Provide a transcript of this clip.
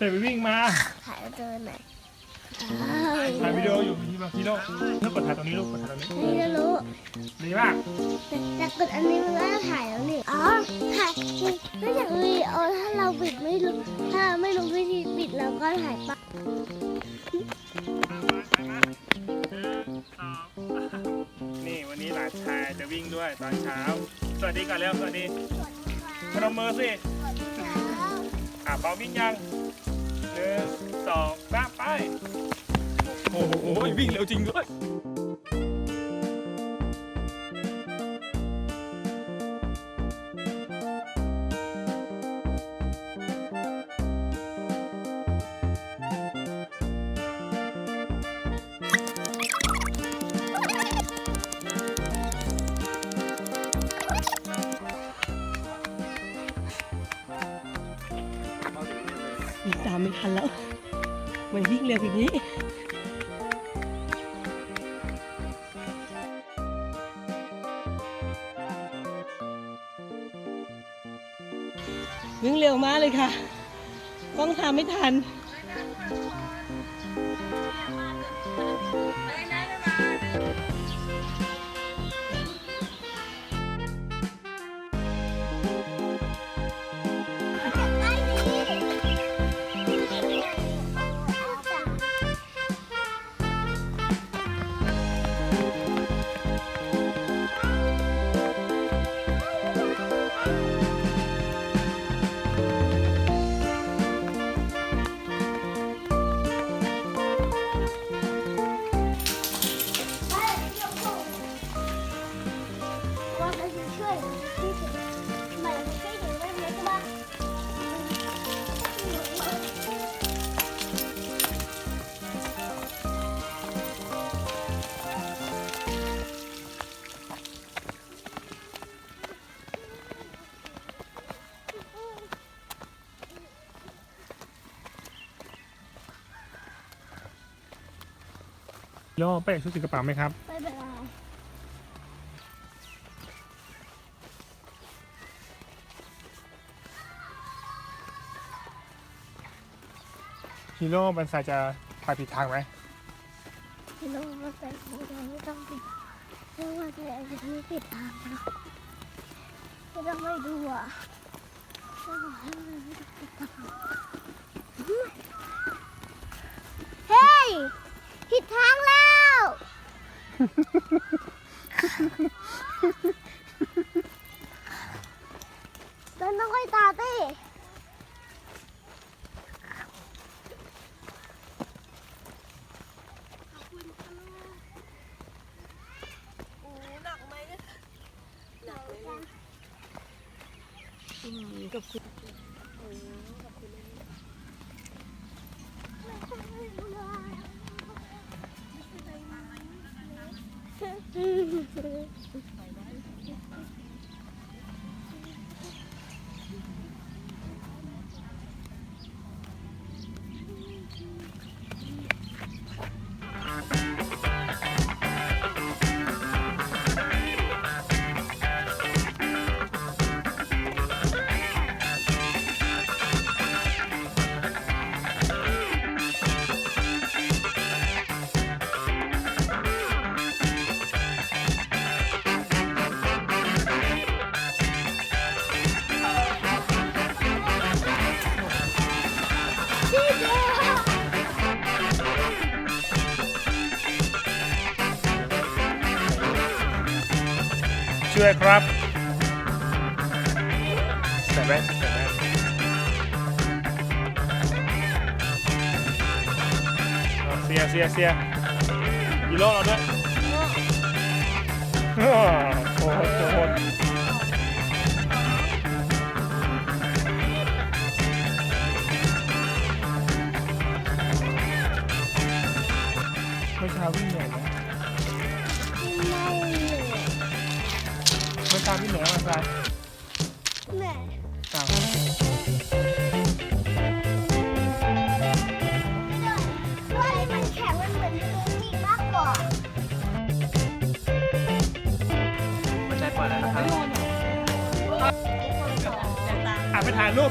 เตะไปวิ่งมาถ่ายแล้วเดินหน่อยถ่ายวิดีโออยู่ที่บางทีโลกถ้ากดถ่ายตรงนี้ลูกกดถ่ายตรงนี้นี่ก็รู้ดีมากแต่แต่กดอันนี้มันก็ถ่ายแล้วนี่อ๋อถ่ายนอกจากวิดีโอถ้าเราปิดไม่รู้ถ้าเราไม่รู้วิธีปิดเราก็ถ่ายปะนี่วันนี้หลานชายจะวิ่งด้วยตอนเช้า สวัสดีก่อนแล้วสวัสดีพนมมือสิอะพร้อมวิ่งยังห นึ่งสองสามไป โอ้โหวิ่งเร็วจริงด้วย วิ่งตามไม่ทันแล้ว มันวิ่งเร็วอย่างนี้วิ่งเร็วมากเลยค่ะ กล้องตามไม่ทัน โย่เป้ชุดสีกระเป๋าไหมครับไม่เป็นไรฮีโร่บันไซจะไปผิดทางไหมที่เราไม่เป็นเราไม่ต้องปิดไม่ว่าจะอะไรไม่ปิดทางนะไม่ต้องไม่ดูอะไม่บอกให้มันไม่ต้องปิดทาง ต้องค่อยตาเต้โอ้หนักไหมเนี่ยหนักเลยนะอืมกับคุณโอ้ข ช่วยครับใส่แว่นใส่แว่นเอาเสียเสียเสียฮีโร่เราด้วยอ้าวโอ้โหโหดเมื่อเช้าวิ่งเหนื่อยไหมาวิ่เหนือยไหมาจารย์แม่อ้าวนี้มันแข็งมันเหมือนมีมากกว่าไม่ใช่ปล่อยแล้วนะครับอะไปถ่ายรูป